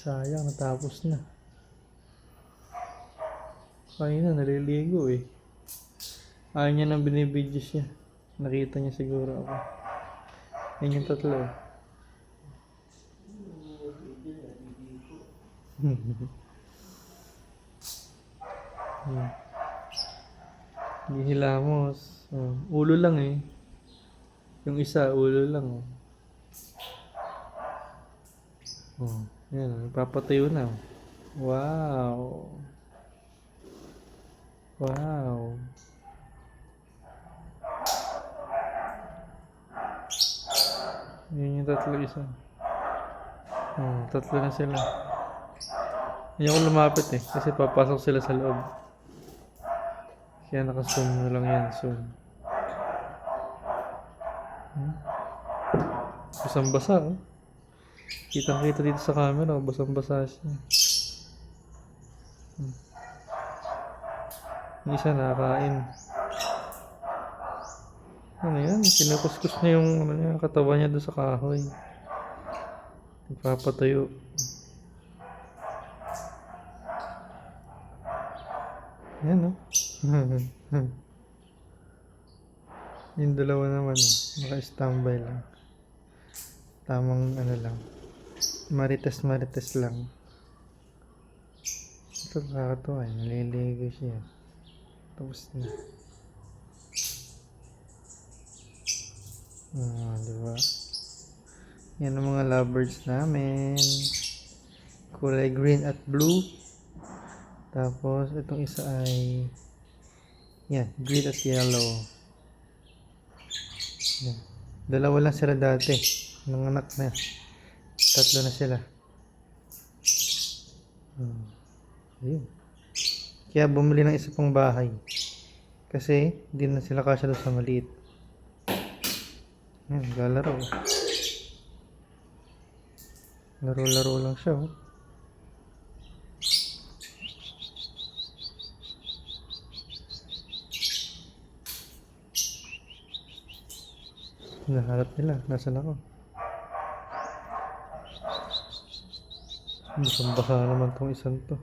Sayang, natapos na. Kaya na, naliligo eh. Ayaw niya nang binibidyo siya. Nakita niya siguro ako. Yan yung tatlo. Hmm. Hindi hilamos. Oh, ulo lang eh. Yung isa, ulo lang. Oh. Oh, yan, papatayo na. Wow. Wow. Yun yung tatlo isa. Oh, tatlo na sila. Ako lumapit eh, kasi papasok sila sa loob. Kaya naka-zoom na lang yan, zoom. Hmm? Basang-basa oh. Kitang-kita dito sa camera, basang-basa siya. Hmm. Yung isa nakakain. Ano yan? Kinukuskus niya yung ano niya, katawan niya doon sa kahoy. Nagpapatayo. Yan oh. yung dalawa naman oh. Naka-standby lang. Tamang ano lang. Marites marites lang. Ito kakatuwa eh. Naliligo siya. Tapos na. Ah, di ba? Yan ang mga lovebirds namin. Kulay green at blue. Tapos, itong isa ay yan, green at yellow. Yan. Dalawa lang sila dati. Nanganak na. Tatlo na sila. Hmm. Ayun. Kaya bumili ng isa pang bahay. Kasi, hindi na sila kasya doon sa maliit. Yan, lalaro. Laro-laro lang siya, oh. Naharap nila. Nasaan ako? Basang basa naman tong isang to.